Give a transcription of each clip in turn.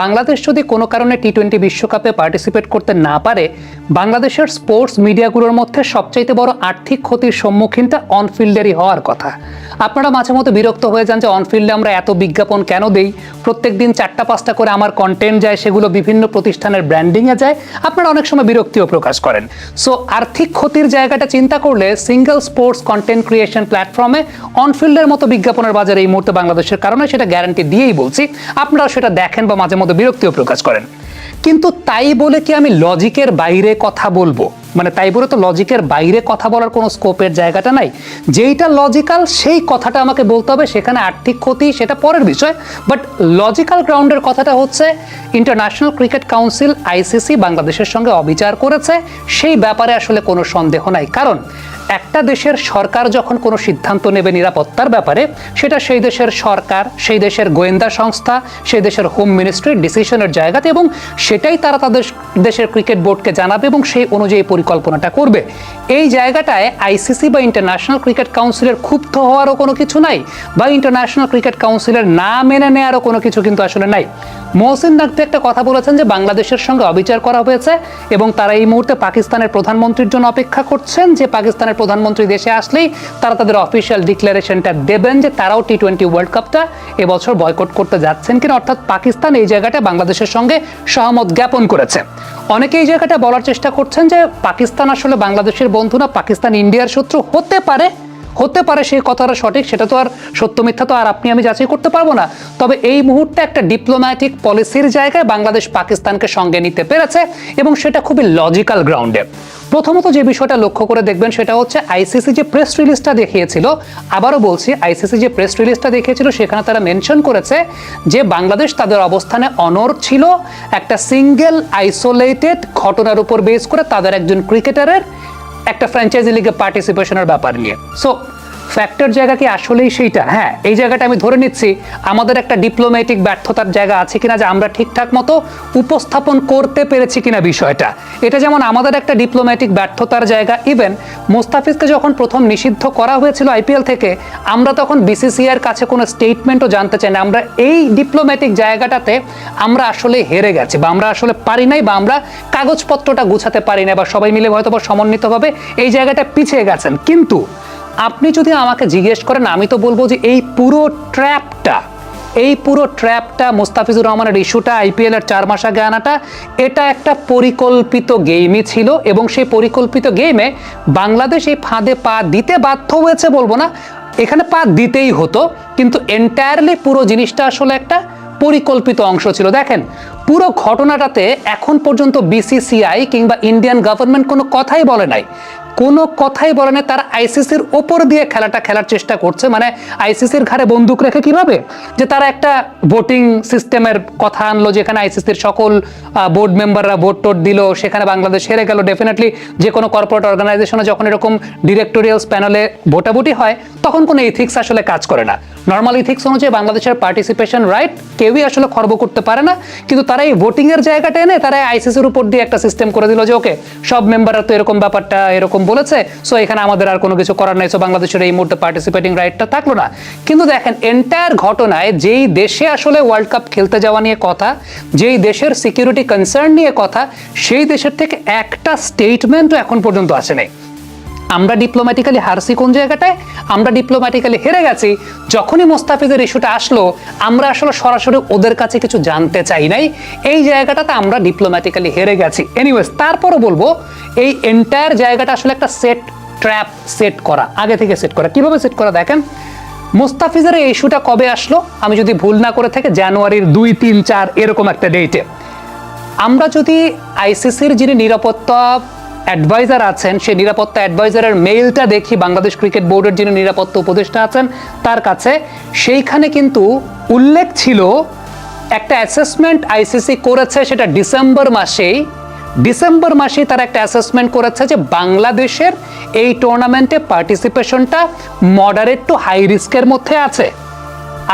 বাংলাদেশ যদি কোনো কারণে টি টোয়েন্টি বিশ্বকাপে পার্টিসিপেট করতে না পারে, বাংলাদেশের স্পোর্টস মিডিয়াগুলোর মধ্যে সবচাইতে বড় আর্থিক ক্ষতির সম্মুখীনটা অনফিল্ডেরই হওয়ার কথা। আপনারা মাঝে মধ্যে বিরক্ত হয়ে যান যে অনফিল্ডে আমরা এত বিজ্ঞাপন কেন দেই? প্রত্যেক দিন চারটা, পাঁচটা করে আমার কন্টেন্ট যায়, সেগুলো বিভিন্ন প্রতিষ্ঠানের ব্র্যান্ডিংয়ে যায়। আপনারা অনেক সময় বিরক্তিও প্রকাশ করেন। সো আর্থিক ক্ষতির জায়গাটা চিন্তা করলে সিঙ্গেল স্পোর্টস কন্টেন্ট ক্রিয়েশন প্ল্যাটফর্মে অনফিল্ডের মতো বিজ্ঞাপনের বাজারে এই মুহূর্তে বাংলাদেশের কারণে সেটা গ্যারান্টি দিয়েই বলছি। আপনারা সেটা দেখেন বা মাঝে মধ্যে বিরক্তিও প্রকাশ করেন। কিন্তু তাই বলে কি আমি লজিকের বাইরে কথা বলব? মানে তাই বলে তো লজিকের বাইরে কথা বলার কোনো স্কোপের জায়গাটা নাই। যেইটা লজিক্যাল সেই কথাটা আমাকে বলতে হবে, সেখানে আর্থিক ক্ষতি, সেটা পরের বিষয়। বাট লজিক্যাল গ্রাউন্ডের কথাটা হচ্ছে ইন্টারন্যাশনাল ক্রিকেট কাউন্সিল আইসিসি বাংলাদেশের সঙ্গে অবিচার করেছে। সেই ব্যাপারে আসলে কোনো সন্দেহ নাই। কারণ, একটা দেশের সরকার যখন কোনো সিদ্ধান্ত নেবে নিরাপত্তার ব্যাপারে, সেটা সেই দেশের সরকার, সেই দেশের গোয়েন্দা সংস্থা, সেই দেশের হোম মিনিস্ট্রির ডিসিশনের জায়গাতে এবং সেটাই তারা তাদের দেশের ক্রিকেট বোর্ডকে জানাবে এবং সেই অনুযায়ী পরিকল্পনাটা করবে। এই জায়গাটায় আইসিসি বা ইন্টারন্যাশনাল ক্রিকেট কাউন্সিলের ক্ষুব্ধ হওয়ারও কোনো কিছু নাই বা ইন্টারন্যাশনাল ক্রিকেট কাউন্সিলের না মেনে নেওয়ারও কোনো কিছু কিন্তু আসলে নাই। মহসিন নাকভি একটা কথা বলেছেন যে বাংলাদেশের সঙ্গে অবিচার করা হয়েছে এবং তারা এই মুহূর্তে পাকিস্তানের প্রধানমন্ত্রীর জন্য অপেক্ষা করছেন যে পাকিস্তানের প্রধানমন্ত্রী দেশে আসলেই তারা তাদের অফিসিয়াল ডিক্লারেশনটা দেবেন যে তারাও টি টোয়েন্টি ওয়ার্ল্ড কাপটা এবছর বয়কট করতে যাচ্ছেন কিনা। অর্থাৎ পাকিস্তান এই জায়গাটা বাংলাদেশের সঙ্গে সহমত জ্ঞাপন করেছে। অনেকে এই জায়গাটা বলার চেষ্টা করছেন যে পাকিস্তান আসলে বাংলাদেশের বন্ধু না, পাকিস্তান ইন্ডিয়ার শত্রু। হতে পারে হতে পারে সেই কথাটা সঠিক, সেটা তো আর সত্য মিথ্যা তো আর আপনি, আমি যাচাই করতে পারব না। তবে এই মুহূর্তে একটা ডিপ্লোম্যাটিক পলিসির জায়গায় বাংলাদেশ পাকিস্তানকে সঙ্গে নিতে পেরেছে এবং সেটা খুবই লজিক্যাল গ্রাউন্ডে প্রথমত যে বিষয়টা লক্ষ্য করে দেখবেন সেটা হচ্ছে আইসিসি যে প্রেস রিলিজটা দেখিয়েছিল, আবারও বলছি আইসিসি যে প্রেস রিলিজটা দেখিয়েছিল সেখানে তারা মেনশন করেছে যে বাংলাদেশ তাদের অবস্থানে অনর ছিল। একটা সিঙ্গেল আইসোলেটেড ঘটনার উপর বেস করে তাদের একজন ক্রিকেটারের একটা ফ্র্যাঞ্চাইজি লিগে পার্টিসিপেশনের ব্যাপার নিয়ে। সো ফ্যাক্টর জায়গা কি আসলেই সেইটা? হ্যাঁ এই জায়গাটা আমি ধরে নিচ্ছি, আমাদের একটা ডিপ্লোম্যাটিক ব্যর্থতার জায়গা আছে কিনা যে আমরা ঠিকঠাক মতো উপস্থাপন করতে পেরেছি কিনা বিষয়টা। এটা যেমন আমাদের একটা ডিপ্লোম্যাটিক ব্যর্থতার জায়গা ইভেন মুস্তাফিজকে যখন প্রথম নিষিদ্ধ করা হয়েছিল আইপিএল থেকে, আমরা তখন বিসিসিআইয়ের কাছে কোনো স্টেটমেন্টও জানতে চাই না। আমরা এই ডিপ্লোম্যাটিক জায়গাটাতে আমরা আসলে হেরে গেছি, বা আমরা আসলে পারি নাই, বা আমরা কাগজপত্রটা গুছাতে পারি না বা সবাই মিলে হয়তো বা সমন্বিতভাবে এই জায়গাটা পিছিয়ে গেছেন। কিন্তু আপনি যদি আমাকে জিজ্ঞেস করেন, আমি তো বলব যে এই পুরো ট্র্যাপটা, এই পুরো ট্র্যাপটা মুস্তাফিজুর রহমানের ইস্যুটা, আইপিএল এর চার মাস আগে আনাটা, এটা একটা পরিকল্পিত গেমই ছিল এবং সেই পরিকল্পিত গেমে বাংলাদেশ এই ফাঁদে পা দিতে বাধ্য হয়েছে বলব না, এখানে পা দিতেই হতো, কিন্তু এন্টায়ারলি পুরো জিনিসটা আসলে একটা পরিকল্পিত অংশ ছিল। দেখেন, পুরো ঘটনাটাতে এখন পর্যন্ত বিসিসিআই কিংবা ইন্ডিয়ান গভর্নমেন্ট কোনো কথাই বলে নাই। কোনো কথাই বলে না, তারা আইসিসির ওপর দিয়ে খেলাটা খেলার চেষ্টা করছে। মানে আইসিসির ঘাড়ে বন্দুক রেখে কীভাবে? যে তারা একটা ভোটিং সিস্টেমের কথা আনলো, যেখানে আইসিসির সকল বোর্ড মেম্বাররা ভোট টোট দিল, সেখানে বাংলাদেশ হেরে গেল। ডেফিনেটলি যে কোনো কর্পোরেট অর্গানাইজেশনে যখন এরকম ডিরেক্টোরিয়ালস প্যানেলে ভোটাভুটি হয়, তখন কোনো ইথিক্স আসলে কাজ করে না। নর্মাল ইথিক্স অনুযায়ী বাংলাদেশের পার্টিসিপেশন রাইট কেউই আসলে খর্ব করতে পারে না। কিন্তু তারা এই ভোটিং এর জায়গাটা এনে তারা আইসিসির উপর দিয়ে একটা সিস্টেম করে দিল যে ওকে সব মেম্বাররা তো এরকম ব্যাপারটা এরকম বলেছে সো এখানে আমাদের আর কোনো কিছু করার নাই সো বাংলাদেশের এই মুহূর্তে পার্টিসিপেটিং রাইটটা থাকল না। কিন্তু দেখেন এন্টায়ার ঘটনায় যেই দেশে আসলে ওয়ার্ল্ড কাপ খেলতে যাওয়া নিয়ে কথা, যেই দেশের সিকিউরিটি কনসার্ন নিয়ে কথা, সেই দেশের থেকে একটা স্টেটমেন্টও এখন পর্যন্ত আসে নাই। আমরা ডিপ্লোম্যাটিক্যালি হারছি কোন জায়গাটায়? আমরা ডিপ্লোম্যাটিক্যালি হেরে গেছি। যখনই মোস্তাফিজের ইস্যুটা আসলো, আমরা আসলে সরাসরি ওদের কাছে কিছু জানতে চাই নাই। এই জায়গাটাতে আমরা ডিপ্লোম্যাটিক্যালি হেরে গেছি। এনিওয়েজ তারপরও বলব, এই এন্টায়ার জায়গাটা আসলে একটা সেট ট্র্যাপ সেট করা, আগে থেকে সেট করা। কীভাবে সেট করা দেখেন? মোস্তাফিজের এই ইস্যুটা কবে আসলো? আমি যদি ভুল না করে থাকি, জানুয়ারির দুই, তিন, চার, এরকম একটা ডেটে আমরা যদি আইসিসির যিনি নিরাপত্তা অ্যাডভাইজার আছেন সেই নিরাপত্তা অ্যাডভাইজারের মেইলটা দেখি, বাংলাদেশ ক্রিকেট বোর্ডের যিনি নিরাপত্তা উপদেষ্টা আছেন, তার কাছে। সেইখানে কিন্তু উল্লেখ ছিল, একটা অ্যাসেসমেন্ট আইসিসি করেছে সেটা ডিসেম্বর মাসেই। ডিসেম্বর মাসেই তারা একটা অ্যাসেসমেন্ট করেছে যে বাংলাদেশের এই টুর্নামেন্টে পার্টিসিপেশনটা মডারেট টু হাই রিস্কের মধ্যে আছে।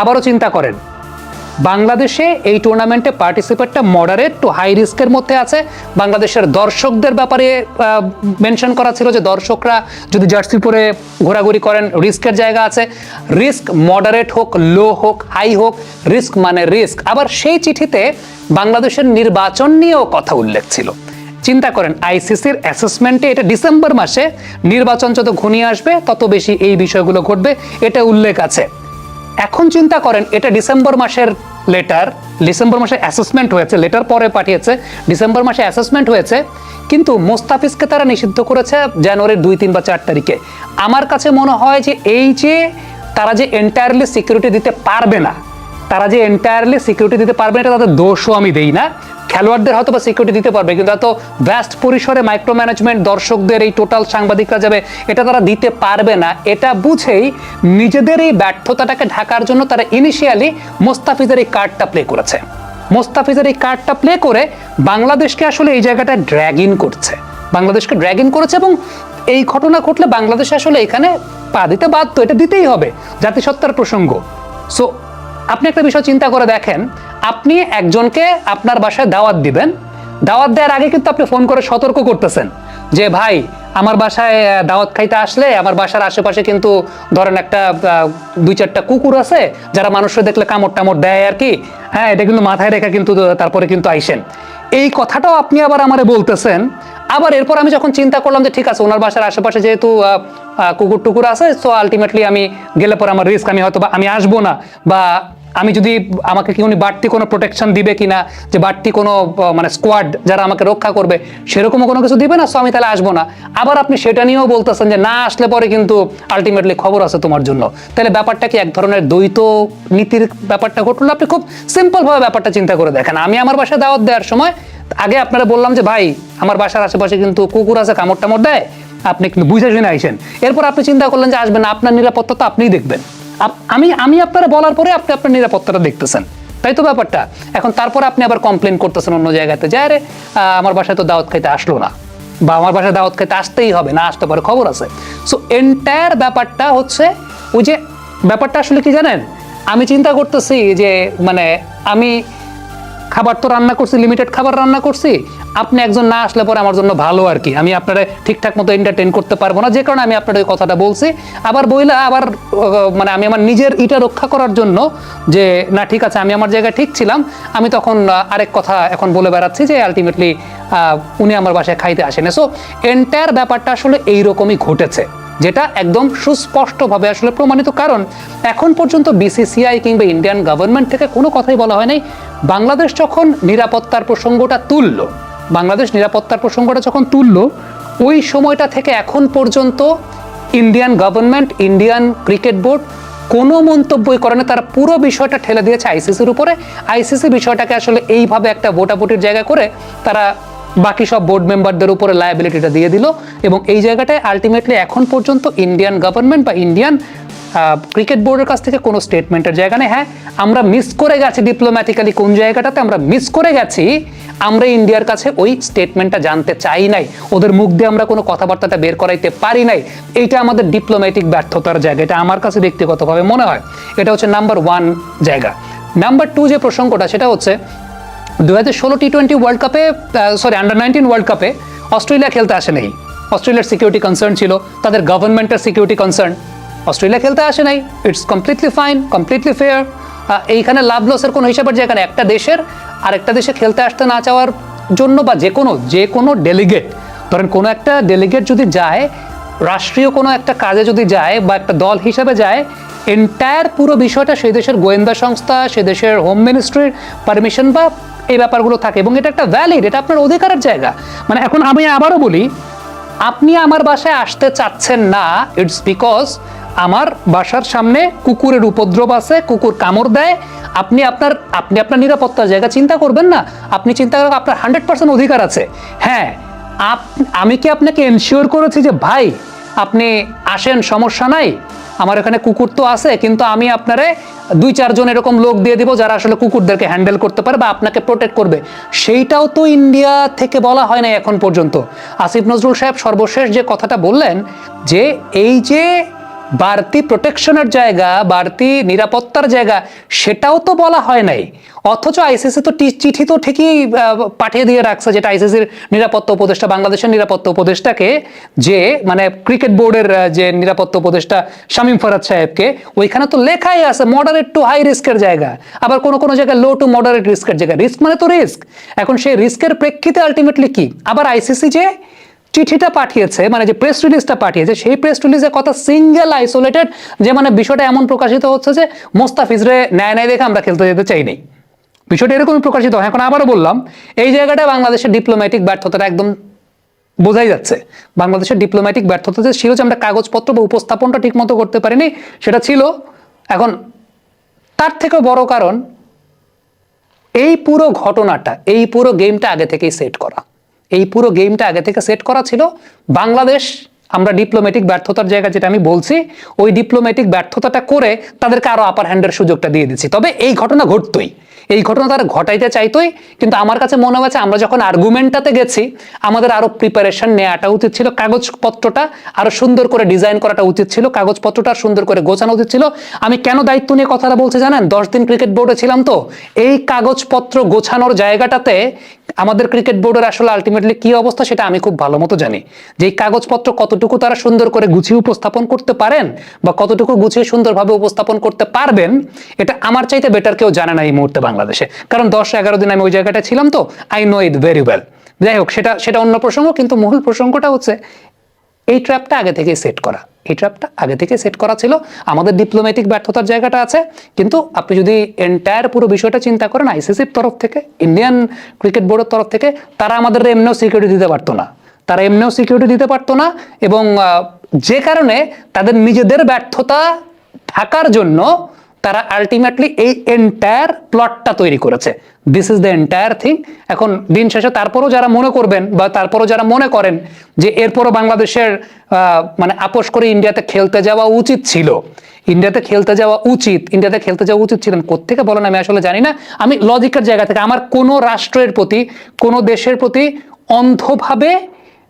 আবারও চিন্তা করেন। বাংলাদেশে এই টুর্নামেন্টে পার্টিসিপেটটা মডারেট টু হাই রিস্কের মধ্যে আছে। বাংলাদেশের দর্শকদের ব্যাপারে মেনশন করা ছিল যে দর্শকরা যদি জার্সি পরে ঘোরাঘুরি করেন রিস্কের জায়গা আছে। রিস্ক মডারেট হোক লো হোক হাই হোক রিস্ক মানে রিস্ক আবার সেই চিঠিতে বাংলাদেশের নির্বাচন নিয়েও কথা উল্লেখ ছিল। চিন্তা করেন আইসিসির অ্যাসেসমেন্টে এটা ডিসেম্বর মাসে নির্বাচন যত ঘনিয়ে আসবে, তত বেশি এই বিষয়গুলো ঘটবে, এটা উল্লেখ আছে। এখন চিন্তা করেন, এটা ডিসেম্বর মাসের লেটার ডিসেম্বর মাসে অ্যাসেসমেন্ট হয়েছে লেটার পরে পাঠিয়েছে, ডিসেম্বর মাসে অ্যাসেসমেন্ট হয়েছে, কিন্তু মোস্তাফিজকে তারা নিষিদ্ধ করেছে জানুয়ারির দুই, তিন বা চার তারিখে। আমার কাছে মনে হয় যে এই যে তারা যে এন্টায়ারলি সিকিউরিটি দিতে পারবে না, তারা যে এন্টায়ারলি সিকিউরিটি দিতে পারবে না, এটা তাদের দোষও আমি দেই না। খেলোয়াড়দের হয়তো বা সিকিউরিটি দিতে পারবে, কিন্তু এত ভ্যাস্ট পরিসরে মাইক্রো ম্যানেজমেন্ট দর্শকদের এই টোটাল সাংবাদিকরা যাবে, এটা তারা দিতে পারবে না। এটা বুঝেই নিজেদের এই ব্যর্থতাটাকে ঢাকার জন্য তারা ইনিশিয়ালি মোস্তাফিজের এই কার্ডটা প্লে করেছে। মোস্তাফিজের এই কার্ডটা প্লে করে বাংলাদেশকে আসলে এই জায়গাটা ড্র্যাগ ইন করছে। বাংলাদেশকে ড্র্যাগ ইন করেছে এবং এই ঘটনা ঘটলে বাংলাদেশ আসলে এখানে পা দিতে বাধ্য, এটা দিতেই হবে, জাতিসত্তার প্রসঙ্গ। সো আপনি একটা বিষয় চিন্তা করে দেখেন আপনি একজনকে আপনার বাসায় দাওয়াত দিবেন। দাওয়াত দেওয়ার আগে কিন্তু আপনি ফোন করে সতর্ক করতেছেন যে, ভাই, আমার বাসায় দাওয়াত খাইতে আসলে আমার বাসার আশেপাশে কিন্তু ধরেন একটা দুই চারটা কুকুর আছে, যারা মানুষের দেখলে কামড় টামড় দেয় আর কি। হ্যাঁ এটা কিন্তু মাথায় রেখে কিন্তু তারপরে কিন্তু আইসেন। এই কথাটাও আপনি আবার আমারে বলতেছেন। আবার এরপর আমি যখন চিন্তা করলাম যে, ঠিক আছে, ওনার বাসার আশেপাশে যেহেতু কুকুর টুকুর আছে সো আলটিমেটলি আমি গেলে পরে আমার রিস্ক আমি হয়তো বা আমি আসব না বা আমি যদি আমাকে কি উনি বাড়তি কোনো প্রোটেকশন দিবে কিনা, যে বাড়তি কোনো মানে স্কোয়াড যারা আমাকে রক্ষা করবে, সেরকমও কোনো কিছু দিবে না? সো আমি তাহলে আসব না। আবার আপনি সেটা নিয়েও বলতেছেন যে না, আসলে পরে কিন্তু আলটিমেটলি খবর আছে তোমার জন্য। তাহলে ব্যাপারটা কি এক ধরনের দ্বৈত নীতির ব্যাপারটা ঘটলো? আপনি খুব সিম্পলভাবে ব্যাপারটা চিন্তা করে দেখেন। আমি আমার বাসায় দাওয়াত দেওয়ার সময়, আগে আপনারা বললাম যে, ভাই, আমার বাসার আশেপাশে কিন্তু কুকুর আছে কামড় টামড় দেয়। আপনি কিন্তু বুঝে শুনে আইসেন। এরপর আপনি চিন্তা করলেন যে আসবেন আপনার নিরাপত্তা তো আপনিই দেখবেন। আমি আমি আপনারা বলার পরে আপনি আপনার নিরাপত্তাটা দেখতেছেন। তাই তো ব্যাপারটা? এখন তারপর আপনি আবার কমপ্লেন করতেছেন অন্য জায়গাতে যে, আরে আমার বাসায় তো দাওয়াত খাইতে আসলো না। বা, আমার বাসায় দাওয়াত খাইতে আসতেই হবে, না আসতে পারে, খবর আছে। সো এন্টায়ার ব্যাপারটা হচ্ছে, ওই যে ব্যাপারটা আসলে কি জানেন? আমি চিন্তা করতেছি যে মানে আমি খাবার তো রান্না করছি লিমিটেড খাবার রান্না করছি। আপনি একজন না আসলে পরে আমার জন্য ভালো আর কি। আমি আপনারা ঠিকঠাক মতো এন্টারটেন করতে পারব না, যে কারণে আমি আপনার ওই কথাটা বলছি। আবার বইলা আবার মানে আমি আমার নিজের ইটা রক্ষা করার জন্য যে, না, ঠিক আছে, আমি আমার জায়গায় ঠিক ছিলাম। আমি তখন আরেক কথা এখন বলে বেড়াচ্ছি যে আলটিমেটলি উনি আমার বাসায় খাইতে আসেন। সো এন্টায়ার ব্যাপারটা আসলে এইরকমই ঘটেছে। যেটা একদম সুস্পষ্টভাবে আসলে প্রমাণিত কারণ, এখন পর্যন্ত বিসিসিআই কিংবা ইন্ডিয়ান গভর্নমেন্ট থেকে কোনো কথাই বলা হয় নাই বাংলাদেশ যখন নিরাপত্তার প্রসঙ্গটা তুলল, বাংলাদেশ নিরাপত্তার প্রসঙ্গটা যখন তুলল, ওই সময়টা থেকে এখন পর্যন্ত Indian government Indian cricket board কোনো মন্তব্যই করে না তারা পুরো বিষয়টা ঠেলে দিয়েছে আইসিসির উপরে। আইসিসি বিষয়টাকে আসলে এইভাবে একটা ভোটাভুটির জায়গা করে তারা বাকি সব বোর্ড মেম্বারদের উপরে লায়াবিলিটিটা দিয়ে দিল এবং এই জায়গাটায় আলটিমেটলি এখন পর্যন্ত ইন্ডিয়ান গভর্নমেন্ট বা ইন্ডিয়ান ক্রিকেট বোর্ডের কাছ থেকে কোনো স্টেটমেন্টের জায়গা নেই। হ্যাঁ আমরা মিস করে গেছি ডিপ্লোম্যাটিক্যালি কোন জায়গাটাতে? আমরা মিস করে গেছি, আমরা ইন্ডিয়ার কাছে ওই স্টেটমেন্টটা জানতে চাই নাই। ওদের মুখ দিয়ে আমরা কোনো কথাবার্তাটা বের করাইতে পারি নাই। এইটা আমাদের ডিপ্লোম্যাটিক ব্যর্থতার জায়গা। এটা আমার কাছে ব্যক্তিগতভাবে মনে হয়। এটা হচ্ছে নাম্বার ওয়ান জায়গা। নাম্বার টু যে প্রসঙ্গটা, সেটা হচ্ছে দু হাজার ষোলো টি টোয়েন্টি ওয়ার্ল্ড কাপে সরি আন্ডার নাইনটিন ওয়ার্ল্ড কাপে অস্ট্রেলিয়া খেলতে আসে নাই। অস্ট্রেলিয়ার সিকিউরিটি কনসার্ন ছিল, তাদের গভর্নমেন্টের সিকিউরিটি কনসার্ন অস্ট্রেলিয়া খেলতে আসে নাই। It's completely fine completely fair এইখানে লাভ লসের কোনো হিসাবের নেই একটা দেশের আরেকটা দেশে খেলতে আসতে না চাওয়ার জন্য বা যে কোনো যে কোনো ডেলিগেট ধরেন কোনো একটা ডেলিগেট যদি যায়, রাষ্ট্রীয় কোনো একটা কাজে যদি যায় বা একটা দল হিসাবে যায় এন্টায়ার পুরো বিষয়টা সেই দেশের গোয়েন্দা সংস্থা সে দেশের হোম মিনিস্ট্রির পারমিশন বা এই ব্যাপারগুলো থাকে এবং এটা একটা ভ্যালিড এটা আপনার অধিকারের জায়গা। মানে এখন আমি আবারও বলি, আপনি আমার বাসায় আসতে চাচ্ছেন না ইটস বিকজ আমার বাসার সামনে কুকুরের উপদ্রব আছে, কুকুর কামড় দেয়, আপনি আপনার আপনি আপনার নিরাপত্তার জায়গা চিন্তা করবেন না, আপনি চিন্তা করেন আপনার হান্ড্রেড পার্সেন্ট অধিকার আছে। হ্যাঁ আপ- আমি কি আপনাকে এনশিওর করেছি যে, ভাই, আপনি আসেন, সমস্যা নাই আমার এখানে কুকুর তো আছে, কিন্তু আমি আপনারে দুই, চারজন এরকম লোক দিয়ে দিব যারা আসলে কুকুরদেরকে হ্যান্ডেল করতে পারে বা আপনাকে প্রোটেক্ট করবে। সেইটাও তো ইন্ডিয়া থেকে বলা হয় না এখন পর্যন্ত। আসিফ নজরুল সাহেব সর্বশেষ যে কথাটা বললেন যে, এই যে বাড়তি প্রোটেকশনের জায়গা, বাড়তি নিরাপত্তার জায়গা, সেটাও তো বলা হয় নাই। অথচ আইসিসি তো চিঠি তো ঠিকই পাঠিয়ে দিয়ে রাখছে যেটা আইসিসির নিরাপত্তা উপদেষ্টা, বাংলাদেশের নিরাপত্তা উপদেষ্টাকে, যে মানে ক্রিকেট বোর্ডের যে নিরাপত্তা উপদেষ্টা শামীম ফরাদ সাহেবকে, ওইখানে তো লেখাই আছে মডারেট টু হাই রিস্কের জায়গা। আবার কোনো কোনো জায়গায় লো টু মডারেট রিস্কের জায়গা। রিস্ক মানে তো রিস্ক এখন সেই রিস্কের প্রেক্ষিতে আলটিমেটলি কি? আবার আইসিসি যে চিঠিটা পাঠিয়েছে মানে যে প্রেস রিলিজটা পাঠিয়েছে, সেই প্রেস রিলিজের কথা সিঙ্গেল আইসোলেটেড যে মানে বিষয়টা এমন প্রকাশিত হচ্ছে যে মোস্তাফিজরে ন্যায় ন্যায় দেখে আমরা খেলতে যেতে চাই নাই। বিষয়টা এরকমই প্রকাশিত হয়। এখন আবারও বললাম, এই জায়গাটা বাংলাদেশের ডিপ্লোম্যাটিক ব্যর্থতাটা একদম বোঝাই যাচ্ছে। বাংলাদেশের ডিপ্লোম্যাটিক ব্যর্থতা যে ছিল যে আমরা কাগজপত্র বা উপস্থাপনটা ঠিক মতো করতে পারিনি, সেটা ছিল। এখন তার থেকে বড় কারণ, এই পুরো ঘটনাটা, এই পুরো গেমটা আগে থেকেই সেট করা। এই পুরো গেমটা আগে থেকে সেট করা ছিল। বাংলাদেশ, আমরা ডিপ্লোম্যাটিক ব্যর্থতার জায়গা যেটা আমি বলছি, ওই ডিপ্লোম্যাটিক ব্যর্থতাটা করে তাদেরকে আরও আপার হ্যান্ডের সুযোগটা দিয়ে দিচ্ছি তবে এই ঘটনা ঘটতই। এই ঘটনা তারা ঘটাইতে চাইতোই, কিন্তু আমার কাছে মনে হয়েছে আমরা যখন আর্গুমেন্টটাতে গেছি, আমাদের আরও প্রিপারেশন নেওয়াটা উচিত ছিল, কাগজপত্রটা আরও সুন্দর করে ডিজাইন করাটা উচিত ছিল, কাগজপত্রটা সুন্দর করে গোছানো উচিত ছিল। আমি কেন দায়িত্ব নিয়ে কথাটা বলছি জানেন? দশ দিন ক্রিকেট বোর্ডে ছিলাম তো। এই কাগজপত্র গোছানোর জায়গাটাতে আমাদের ক্রিকেট বোর্ডের আসলে আলটিমেটলি কি অবস্থা সেটা আমি খুব ভালো মতো জানি। যে কাগজপত্র কতটুকু তারা সুন্দর করে গুছিয়ে উপস্থাপন করতে পারেন বা কতটুকু গুছিয়ে সুন্দরভাবে উপস্থাপন করতে পারবেন, এটা আমার চাইতে বেটার কেউ জানে না এই মুহূর্তে বাংলাদেশে। কারণ দশ এগারো দিন আমি ওই জায়গাটা ছিলাম তো I know it very well যাই হোক, সেটা সেটা অন্য প্রসঙ্গ, কিন্তু মূল প্রসঙ্গটা হচ্ছে এই ট্র্যাপটা আগে থেকে সেট করা। এই ট্র্যাপটা আগে থেকে সেট করা ছিল। আমাদের ডিপ্লোম্যাটিক ব্যর্থতার জায়গাটা আছে। কিন্তু আপনি যদি এন্টায়ার পুরো বিষয়টা চিন্তা করেন আইসিসির তরফ থেকে ইন্ডিয়ান ক্রিকেট বোর্ডের তরফ থেকে, তারা আমাদের এমনিও সিকিউরিটি দিতে পারতো না। তারা এমনিও সিকিউরিটি দিতে পারতো না এবং যে কারণে তাদের নিজেদের ব্যর্থতা ঢাকার জন্য তারা আলটিমেটলি এই এন্টায়ার প্লটটা তৈরি করেছে। This is the entire thing এখন দিন শেষে তারপরও যারা মনে করবেন বা তারপরও যারা মনে করেন যে এরপরও বাংলাদেশের মানে আপোষ করে ইন্ডিয়াতে খেলতে যাওয়া উচিত ছিল। ইন্ডিয়াতে খেলতে যাওয়া উচিত। ইন্ডিয়াতে খেলতে যাওয়া উচিত ছিলেন কোত্থেকে বলেন আমি আসলে জানি না। আমি লজিকের জায়গা থেকে আমার কোনো রাষ্ট্রের প্রতি, কোনো দেশের প্রতি অন্ধভাবে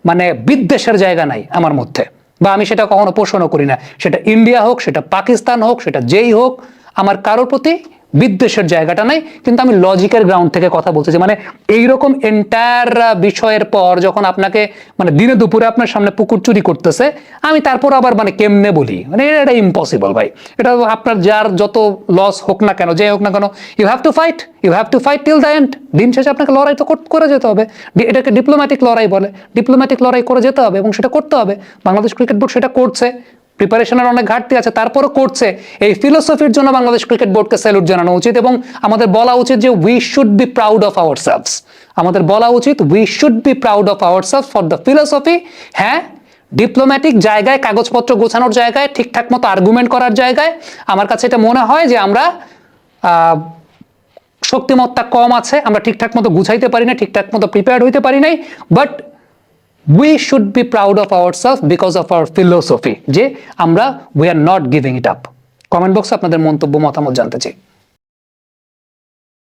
মানে বিদ্বেষের জায়গা নাই আমার মধ্যে। বা আমি সেটা কখনো পোষণও করি না। সেটা ইন্ডিয়া হোক, সেটা পাকিস্তান হোক, সেটা যেই হোক আমার কারোর প্রতি বিদ্বেষের জায়গাটা নাই, কিন্তু আমি লজিকের গ্রাউন্ড থেকে কথা বলছি যে মানে এইরকম এন্টায়ার বিষয়ের পর যখন আপনাকে মানে দিনে দুপুরে আপনার সামনে পুকুর চুরি করতেছে, আমি তারপর আবার মানে কেমনে বলি? মানে এটা ইম্পসিবল ভাই। এটা আপনার যার যত লস হোক না কেন, যে হোক না কেন you have to fight you have to fight till the end দিন শেষে আপনাকে লড়াই তো করে যেতে হবে। এটাকে ডিপ্লোম্যাটিক লড়াই বলে। ডিপ্লোম্যাটিক লড়াই করে যেতে হবে এবং সেটা করতে হবে। বাংলাদেশ ক্রিকেট বোর্ড সেটা করছে। প্রিপারেশনের অনেক ঘাটতি আছে, তারপরও করছে। এই ফিলোসফির জন্য বাংলাদেশ ক্রিকেট বোর্ডকে স্যালুট জানানো উচিত এবং আমাদের বলা উচিত যে we should be proud of our selves আমাদের বলা উচিত we should be proud of our selves for the philosophy হ্যাঁ ডিপ্লোম্যাটিক জায়গায়, কাগজপত্র গোছানোর জায়গায়, ঠিকঠাক মতো আর্গুমেন্ট করার জায়গায় আমার কাছে এটা মনে হয় যে আমরা শক্তিমত্তা কম আছে, আমরা ঠিকঠাক মতো গুছাইতে পারি না ঠিকঠাক মতো প্রিপেয়ার্ড হইতে পারি নাই but we should be proud of our self because of our philosophy যে আমরা we are not giving it up comment বক্সে আপনাদের মন্তব্য, মতামত জানতে চাই।